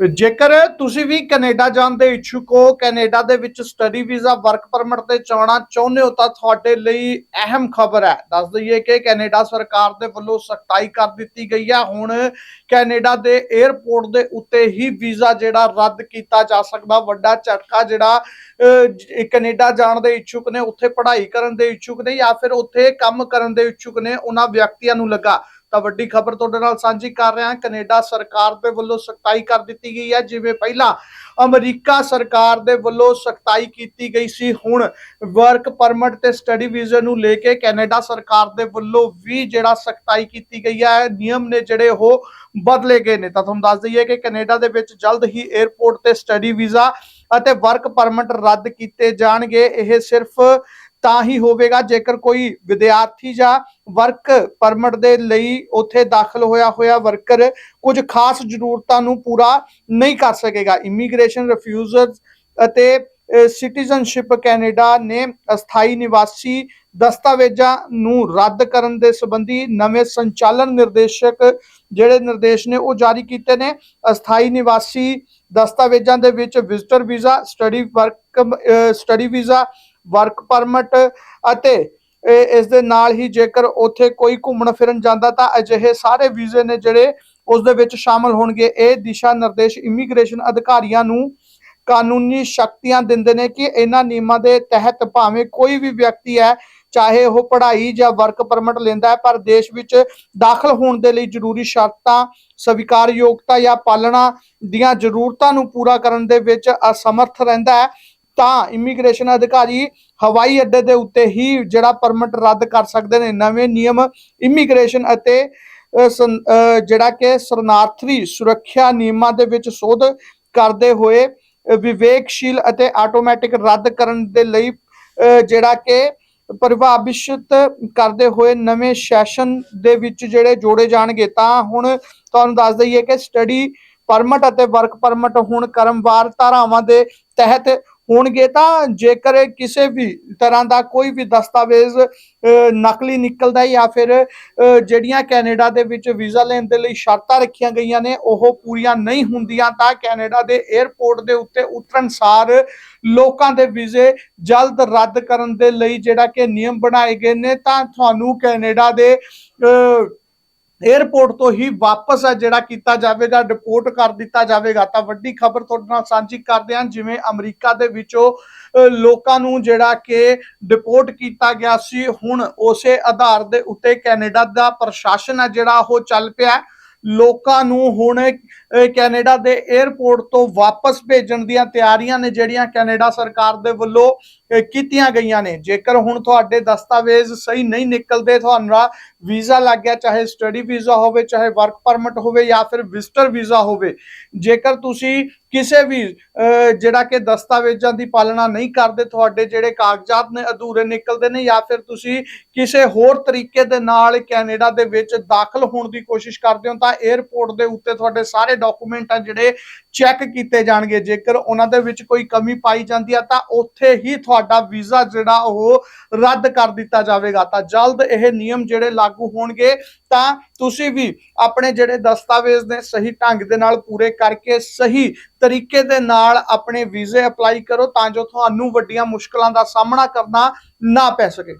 ਜੇਕਰ ਤੁਸੀਂ ਵੀ ਕੈਨੇਡਾ ਜਾਣ ਦੇ ਇੱਛੁਕ ਹੋ, ਕੈਨੇਡਾ ਦੇ ਵਿੱਚ ਸਟੱਡੀ ਵੀਜ਼ਾ ਵਰਕ ਪਰਮਿਟ ਤੇ ਜਾਣਾ ਚਾਹੁੰਦੇ ਹੋ, ਤਾਂ ਤੁਹਾਡੇ ਲਈ ਅਹਿਮ ਖਬਰ ਹੈ। ਦੱਸ ਦਈਏ ਕਿ ਕੈਨੇਡਾ ਸਰਕਾਰ ਦੇ ਵੱਲੋਂ ਸਖਤਾਈ ਕਰ ਦਿੱਤੀ ਗਈ ਹੈ। ਹੁਣ ਕੈਨੇਡਾ ਦੇ 에ਅਰਪੋਰਟ ਦੇ ਉੱਤੇ ਹੀ ਵੀਜ਼ਾ ਜਿਹੜਾ ਰੱਦ ਕੀਤਾ ਜਾ ਸਕਦਾ, ਵੱਡਾ ਝਟਕਾ ਜਿਹੜਾ ਕੈਨੇਡਾ ਜਾਣ ਦੇ ਇੱਛੁਕ ਨੇ, ਉੱਥੇ ਪੜ੍ਹਾਈ ਕਰਨ ਦੇ ਇੱਛੁਕ ਨੇ ਜਾਂ ਫਿਰ ਉੱਥੇ ਕੰਮ ਕਰਨ ਦੇ ਇੱਛੁਕ ਨੇ, ਉਹਨਾਂ ਵਿਅਕਤੀਆਂ ਨੂੰ ਲੱਗਾ। ਤਾਂ ਵੱਡੀ ਖਬਰ ਤੁਹਾਡੇ ਨਾਲ ਸਾਂਝੀ ਕਰ ਰਿਹਾ ਹਾਂ। ਕੈਨੇਡਾ ਸਰਕਾਰ ਦੇ ਵੱਲੋਂ ਸਖਤਾਈ ਕਰ ਦਿੱਤੀ ਗਈ ਹੈ। ਜਿਵੇਂ ਪਹਿਲਾਂ ਅਮਰੀਕਾ ਸਰਕਾਰ ਦੇ ਵੱਲੋਂ ਸਖਤਾਈ ਕੀਤੀ ਗਈ ਸੀ। ਹੁਣ ਵਰਕ ਪਰਮਿਟ ਤੇ ਸਟੱਡੀ ਵੀਜ਼ਾ ਨੂੰ ਲੈ ਕੇ ਕੈਨੇਡਾ ਸਰਕਾਰ ਦੇ ਵੱਲੋਂ ਵੀ ਜਿਹੜਾ ਸਖਤਾਈ ਕੀਤੀ ਗਈ ਹੈ, ਨਿਯਮ ਨੇ ਜਿਹੜੇ ਉਹ ਬਦਲੇ ਗਏ ਨੇ। ਤਾਂ ਤੁਹਾਨੂੰ ਦੱਸ ਦਈਏ ਕਿ ਕੈਨੇਡਾ ਦੇ ਵਿੱਚ ਜਲਦ ਹੀ 에ਅਰਪੋਰਟ ਤੇ ਸਟੱਡੀ ਵੀਜ਼ਾ ਅਤੇ ਵਰਕ ਪਰਮਿਟ ਰੱਦ ਕੀਤੇ ਜਾਣਗੇ। ਇਹ ਸਿਰਫ ਤਾਂ ਹੀ ਹੋਵੇਗਾ, ਜੇਕਰ ਕੋਈ ਵਿਦਿਆਰਥੀ ਜਾਂ ਵਰਕ ਪਰਮਿਟ ਦੇ ਲਈ ਉੱਥੇ ਦਾਖਲ ਹੋਇਆ ਹੋਇਆ ਵਰਕਰ ਕੁਝ ਖਾਸ ਜ਼ਰੂਰਤਾਂ ਨੂੰ ਪੂਰਾ ਨਹੀਂ ਕਰ ਸਕੇਗਾ। ਇਮੀਗ੍ਰੇਸ਼ਨ ਰਿਫਿਊਜ਼ਰਸ ਅਤੇ ਸਿਟੀਜ਼ਨਸ਼ਿਪ ਕੈਨੇਡਾ ਨੇ ਅਸਥਾਈ ਨਿਵਾਸੀ ਦਸਤਾਵੇਜ਼ਾਂ ਨੂੰ ਰੱਦ ਕਰਨ ਦੇ ਸੰਬੰਧੀ ਨਵੇਂ ਸੰਚਾਲਨ ਨਿਰਦੇਸ਼ਕ ਜਿਹੜੇ ਨਿਰਦੇਸ਼ ਨੇ ਉਹ ਜਾਰੀ ਕੀਤੇ ਨੇ। ਅਸਥਾਈ ਨਿਵਾਸੀ ਦਸਤਾਵੇਜ਼ਾਂ ਦੇ ਵਿੱਚ visitor visa study work study visa work permit ਅਤੇ ਇਹ ਇਸ ਦੇ ਨਾਲ ਹੀ ਜੇਕਰ ਉੱਥੇ ਕੋਈ ਘੁੰਮਣ ਫਿਰਨ ਜਾਂਦਾ ਤਾਂ ਅਜਿਹੇ ਸਾਰੇ ਵੀਜ਼ੇ ਨੇ ਜਿਹੜੇ ਉਸ ਦੇ ਵਿੱਚ ਸ਼ਾਮਲ ਹੋਣਗੇ। ਇਹ ਦਿਸ਼ਾ ਨਿਰਦੇਸ਼ ਇਮੀਗ੍ਰੇਸ਼ਨ ਅਧਿਕਾਰੀਆਂ ਨੂੰ ਕਾਨੂੰਨੀ ਸ਼ਕਤੀਆਂ ਦਿੰਦੇ ਨੇ ਕਿ ਇਹਨਾਂ ਨਿਯਮਾਂ ਦੇ ਤਹਿਤ ਭਾਵੇਂ ਕੋਈ ਵੀ ਵਿਅਕਤੀ ਹੈ, ਚਾਹੇ ਉਹ ਪੜ੍ਹਾਈ ਜਾਂ ਵਰਕ ਪਰਮਿਟ ਲੈਂਦਾ ਹੈ, ਪਰ ਦੇਸ਼ ਵਿੱਚ ਦਾਖਲ ਹੋਣ ਦੇ ਲਈ ਜ਼ਰੂਰੀ ਸ਼ਰਤਾਂ, ਸਵੀਕਾਰਯੋਗਤਾ ਜਾਂ ਪਾਲਣਾ ਦੀਆਂ ਜ਼ਰੂਰਤਾਂ ਨੂੰ ਪੂਰਾ ਕਰਨ ਦੇ ਵਿੱਚ ਅਸਮਰਥ ਰਹਿੰਦਾ ਹੈ। ਤਾਂ ਇਮੀਗ੍ਰੇਸ਼ਨ ਅਧਿਕਾਰੀ ਹਵਾਈ ਅੱਡੇ ਦੇ ਉੱਤੇ ਹੀ ਜਿਹੜਾ ਪਰਮਿਟ ਰੱਦ ਕਰ ਸਕਦੇ ਨੇ। ਨਵੇਂ ਨਿਯਮ ਇਮੀਗ੍ਰੇਸ਼ਨ ਅਤੇ ਜਿਹੜਾ ਕਿ ਸ਼ਰਨਾਰਥੀ ਸੁਰੱਖਿਆ ਨਿਯਮਾਂ ਦੇ ਵਿੱਚ ਸੋਧ ਕਰਦੇ ਹੋਏ ਵਿਵੇਕਸ਼ੀਲ ਅਤੇ ਆਟੋਮੈਟਿਕ ਰੱਦ ਕਰਨ ਦੇ ਲਈ ਜਿਹੜਾ ਕਿ ਪ੍ਰਭਾਵਿਤ ਕਰਦੇ ਹੋਏ ਨਵੇਂ ਸੈਸ਼ਨ ਦੇ ਵਿੱਚ ਜਿਹੜੇ ਜੋੜੇ ਜਾਣਗੇ। ਤਾਂ ਹੁਣ ਤੁਹਾਨੂੰ ਦੱਸ ਦਈਏ ਕਿ ਸਟੱਡੀ ਪਰਮਿਟ ਅਤੇ ਵਰਕ ਪਰਮਿਟ ਹੁਣ ਕਰਮਵਾਰ ਧਾਰਾਵਾਂ ਦੇ ਤਹਿਤ ਹੋਣਗੇ ਤਾਂ ਜੇਕਰ ਕਿਸੇ ਵੀ ਤਰ੍ਹਾਂ ਦਾ ਕੋਈ ਵੀ ਦਸਤਾਵੇਜ਼ ਨਕਲੀ ਨਿਕਲਦਾ ਹੈ ਜਾਂ ਫਿਰ ਜਿਹੜੀਆਂ ਕੈਨੇਡਾ ਦੇ ਵਿੱਚ ਵੀਜ਼ਾ ਲੈਣ ਦੇ ਲਈ ਸ਼ਰਤਾਂ ਰੱਖੀਆਂ ਗਈਆਂ ਨੇ, ਉਹ ਪੂਰੀਆਂ ਨਹੀਂ ਹੁੰਦੀਆਂ ਤਾਂ ਕੈਨੇਡਾ ਦੇ 에ਅਰਪੋਰਟ ਦੇ ਉੱਤੇ ਉਤਰਨਸਾਰ ਲੋਕਾਂ ਦੇ ਵੀਜ਼ੇ ਜਲਦ ਰੱਦ ਕਰਨ ਦੇ ਲਈ ਜਿਹੜਾ ਕਿ ਨਿਯਮ ਬਣਾਏ ਗਏ ਨੇ ਤਾਂ ਤੁਹਾਨੂੰ ਕੈਨੇਡਾ ਦੇ ਅ, ਤੋਂ ਹੀ ਵਾਪਸ ਆ ਜਿਹੜਾ ਕੀਤਾ ਜਾਵੇਗਾ ਡਿਪੋਰਟ ਕਰ ਦਿੱਤਾ ਜਾਵੇਗਾ। ਤਾਂ ਵੱਡੀ ਖਬਰ ਤੁਹਾਡੇ ਨਾਲ ਸਾਂਝੀ ਕਰਦੇ ਹਾਂ ਜਿਵੇਂ ਅਮਰੀਕਾ ਦੇ ਵਿੱਚੋਂ ਲੋਕਾਂ ਨੂੰ ਜਿਹੜਾ ਕਿ ਡਿਪੋਰਟ ਕੀਤਾ ਗਿਆ ਸੀ। ਹੁਣ ਉਸੇ ਆਧਾਰ ਦੇ ਉੱਤੇ ਕੈਨੇਡਾ ਦਾ ਪ੍ਰਸ਼ਾਸਨ ਹੈ ਜਿਹੜਾ ਉਹ ਚੱਲ ਪਿਆ। ਲੋਕਾਂ ਨੂੰ ਹੁਣ ਕੈਨੇਡਾ ਦੇ 에ਅਰਪੋਰਟ ਤੋਂ ਵਾਪਸ ਭੇਜਣ ਦੀਆਂ ਤਿਆਰੀਆਂ ਨੇ ਜਿਹੜੀਆਂ ਕੈਨੇਡਾ ਸਰਕਾਰ ਦੇ ਵੱਲੋਂ ਕੀਤੀਆਂ ਗਈਆਂ ਨੇ। ਜੇਕਰ ਹੁਣ ਤੁਹਾਡੇ ਦਸਤਾਵੇਜ਼ ਸਹੀ ਨਹੀਂ ਨਿਕਲਦੇ, ਤੁਹਾਡਾ ਵੀਜ਼ਾ ਲੱਗ ਗਿਆ, ਚਾਹੇ ਸਟੱਡੀ ਵੀਜ਼ਾ ਹੋਵੇ, ਚਾਹੇ ਵਰਕ ਪਰਮਿਟ ਹੋਵੇ ਜਾਂ ਫਿਰ ਵਿਜ਼ਟਰ ਵੀਜ਼ਾ ਹੋਵੇ, ਜੇਕਰ ਤੁਸੀਂ ਕਿਸੇ ਵੀ ਜਿਹੜਾ ਕਿ ਦਸਤਾਵੇਜ਼ਾਂ ਦੀ ਪਾਲਣਾ ਨਹੀਂ ਕਰਦੇ ਤੁਹਾਡੇ ਜਿਹੜੇ ਕਾਗਜ਼ਾਤ ਨੇ, ਅਧੂਰੇ ਨਿਕਲਦੇ ਨੇ ਜਾਂ ਫਿਰ ਤੁਸੀਂ ਕਿਸੇ ਹੋਰ ਤਰੀਕੇ ਦੇ ਨਾਲ ਕੈਨੇਡਾ ਦੇ ਵਿੱਚ ਦਾਖਲ ਹੋਣ ਦੀ ਕੋਸ਼ਿਸ਼ ਕਰਦੇ ਹੋ ਤਾਂ 에ਅਰਪੋਰਟ ਦੇ ਉੱਤੇ ਤੁਹਾਡੇ ਸਾਰੇ ਡਾਕੂਮੈਂਟ ਆ ਜਿਹੜੇ ਚੈੱਕ ਕੀਤੇ ਜਾਣਗੇ। ਜੇਕਰ ਉਹਨਾਂ ਦੇ ਵਿੱਚ ਕੋਈ ਕਮੀ ਪਾਈ ਜਾਂਦੀ ਆ ਤਾਂ ਉੱਥੇ ਹੀ ਤੁਹਾਡਾ ਵੀਜ਼ਾ ਜਿਹੜਾ ਉਹ ਰੱਦ ਕਰ ਦਿੱਤਾ ਜਾਵੇਗਾ। ਤਾਂ ਜਲਦ ਇਹ ਨਿਯਮ ਜਿਹੜੇ ਲਾਗੂ ਹੋਣਗੇ ਤਾਂ ਤੁਸੀਂ ਵੀ ਆਪਣੇ ਜਿਹੜੇ ਦਸਤਾਵੇਜ਼ ਨੇ ਸਹੀ ਢੰਗ ਦੇ ਨਾਲ ਪੂਰੇ ਕਰਕੇ ਸਹੀ ਤਰੀਕੇ ਦੇ ਨਾਲ ਆਪਣੇ ਵੀਜ਼ੇ ਅਪਲਾਈ ਕਰੋ ਤਾਂ ਜੋ ਤੁਹਾਨੂੰ ਵੱਡੀਆਂ ਮੁਸ਼ਕਲਾਂ ਦਾ ਸਾਹਮਣਾ ਕਰਨਾ ਨਾ ਪੈ ਸਕੇ।